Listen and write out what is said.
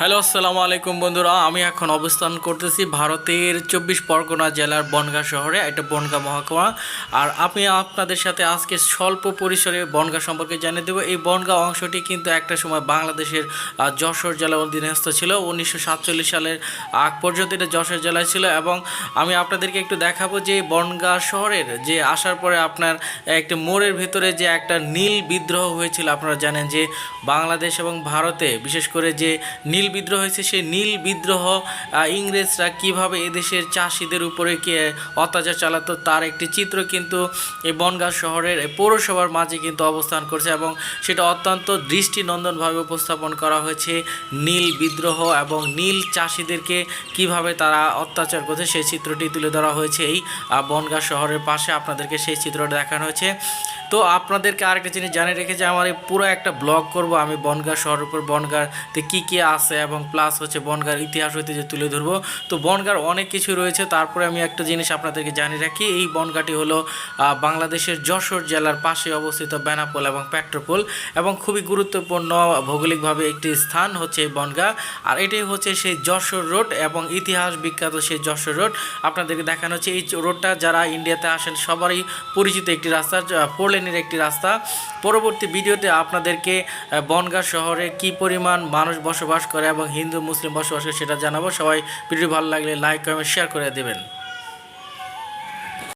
Hello, আসসালামু আলাইকুম বন্ধুরা। আমি এখন অবস্থান করতেছি ভারতের চব্বিশ পরগনা জেলার বনগাঁ শহরে, এটা বনগাঁ মহকুমা। আর আমি আপনাদের সাথে আজকে স্বল্প পরিসরে বনগাঁ সম্পর্কে জানিয়ে দেবো। এই বনগাঁ অংশটি কিন্তু একটা সময় বাংলাদেশের যশোর জেলা অধীনস্থ ছিল। উনিশশো সাতচল্লিশ সালের আগ পর্যন্ত এটা যশোর জেলায় ছিল এবং আমি আপনাদেরকে একটু দেখাবো যে বনগাঁ শহরের যে আসার পরে আপনার একটা মোড়ের ভিতরে যে একটা নীল বিদ্রোহ হয়েছিল। আপনারা জানেন যে বাংলাদেশ এবং ভারতে, বিশেষ করে যে নীল বিদ্রোহ হয়েছে, সেই নীল বিদ্রোহ ইংরেজরা কীভাবে এদেশের চাষিদের উপরে কে অত্যাচার চালাতো তার একটি চিত্র কিন্তু এই বনগাঁ শহরের পৌরসভার মাঝে কিন্তু অবস্থান করছে এবং সেটা অত্যন্ত দৃষ্টিনন্দনভাবে উপস্থাপন করা হয়েছে নীল বিদ্রোহ এবং নীল চাষিদেরকে কীভাবে তারা অত্যাচার করছে, সেই চিত্রটি তুলে ধরা হয়েছে এই বনগাঁ শহরের পাশে। আপনাদেরকে সেই চিত্রটা দেখানো হয়েছে। তো আপনাদেরকে আরেকটা জিনিস জানিয়ে রেখেছে, আমার এই পুরো একটা ব্লগ করব আমি বনগাঁ শহরের উপর। বনগাঁতে কী কী আছে এবং প্লাস হচ্ছে বনগাঁর ইতিহাস ঐতিহ্য তুলে ধরবো। তো বনগাঁর অনেক কিছু রয়েছে, তারপরে আমি একটা জিনিস আপনাদেরকে জানিয়ে রাখি, এই বনগাঁটি হলো বাংলাদেশের যশোর জেলার পাশে অবস্থিত বেনাপোল এবং পেট্রোপোল এবং খুবই গুরুত্বপূর্ণ ভৌগোলিকভাবে একটি স্থান হচ্ছে এই বনগাঁ। আর এটাই হচ্ছে সেই যশোর রোড এবং ইতিহাস বিখ্যাত সেই যশোর রোড। আপনাদেরকে দেখানো হচ্ছে, এই রোডটা যারা ইন্ডিয়াতে আসেন সবারই পরিচিত একটি রাস্তা ফোর লেনের একটি রাস্তা। পরবর্তী ভিডিওতে আপনাদেরকে বনগাঁ শহরে কি পরিমাণ মানুষ বসবাস করে এবং হিন্দু, মুসলিম বসবাস করে সেটা জানাব। সবাই ভিডিও ভালো লাগলে লাইক কমেন্ট শেয়ার করে দেবেন।